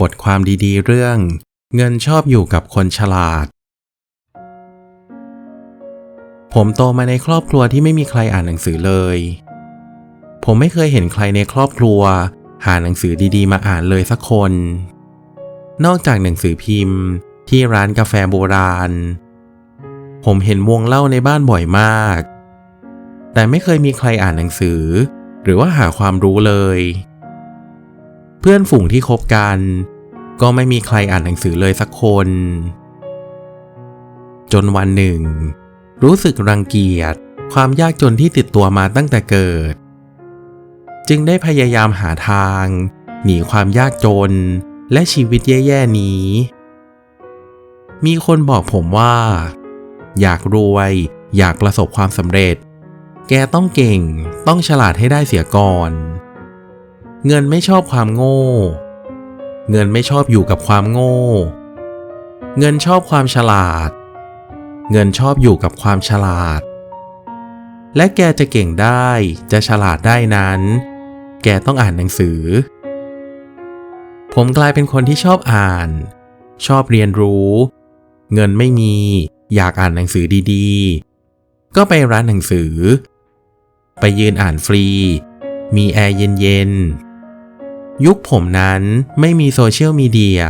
บทความดีๆ เรื่อง เงินชอบอยู่กับคนฉลาด ผมโตมาในครอบครัวที่ไม่มีใครอ่านหนังสือเลย ผมไม่เคยเห็นใครในครอบครัว หาหนังสือดีๆ มาอ่านเลยสักคน นอกจากหนังสือพิมพ์ ที่ร้านกาแฟโบราณ ผมเห็นวงเล่าในบ้านบ่อยมาก แต่ไม่เคยมีใครอ่านหนังสือ หรือว่าหาความรู้เลย เพื่อนฝูงที่คบกัน ก็ไม่มีใครอ่านหนังสือเลยสักคน จนวันหนึ่ง รู้สึกรังเกียจความยากจนที่ติดตัวมาตั้งแต่เกิด จึงได้พยายามหาทาง หนีความยากจนและชีวิตแย่ๆนี้ มีคนบอกผมว่า อยากรวย อยากประสบความสำเร็จ แกต้องเก่ง ต้องฉลาดให้ได้เสียก่อน เงินไม่ชอบความโง่ เงินไม่ชอบอยู่กับความโง่ เงินชอบความฉลาด เงินชอบอยู่กับความฉลาด และแกจะเก่งได้ จะฉลาดได้นั้น แกต้องอ่านหนังสือ ผมกลายเป็นคนที่ชอบอ่าน ชอบเรียนรู้ เงินไม่มี อยากอ่านหนังสือดีๆ ก็ไปร้านหนังสือ ไปยืนอ่านฟรี มีแอร์เย็นๆ ยุคผมนั้นไม่มีโซเชียลมีเดีย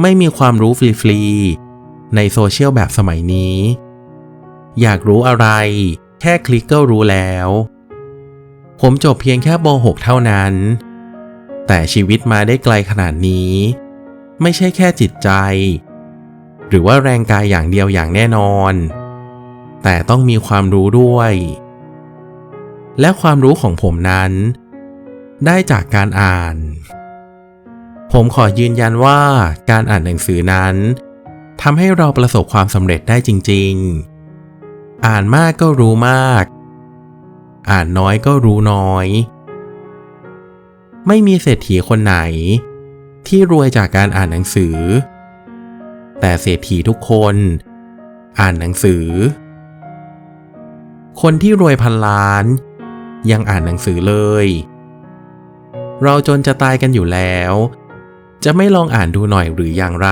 ไม่มีความรู้ฟรีๆในโซเชียลแบบสมัยนี้ อยากรู้อะไร แค่คลิกก็รู้แล้ว ผมจบเพียงแค่ป .6 เท่านั้น แต่ชีวิตมาได้ไกลขนาดนี้ ไม่ใช่แค่จิตใจ หรือว่าแรงกายอย่างเดียวอย่างแน่นอน แต่ต้องมีความรู้ด้วย และความรู้ของผมนั้น ได้จากการอ่าน ผมขอยืนยันว่าการอ่านหนังสือนั้นทำให้เราประสบความสำเร็จได้จริง ๆ อ่านมากก็รู้มาก อ่านน้อยก็รู้น้อย ไม่มีเศรษฐีคนไหน ที่รวยจากการอ่านหนังสือ แต่เศรษฐีทุกคน อ่านหนังสือ คนที่รวยพันล้าน ยังอ่านหนังสือเลย เราจนจะตายกันอยู่แล้ว จะไม่ลองอ่านดูหน่อยหรืออย่างไร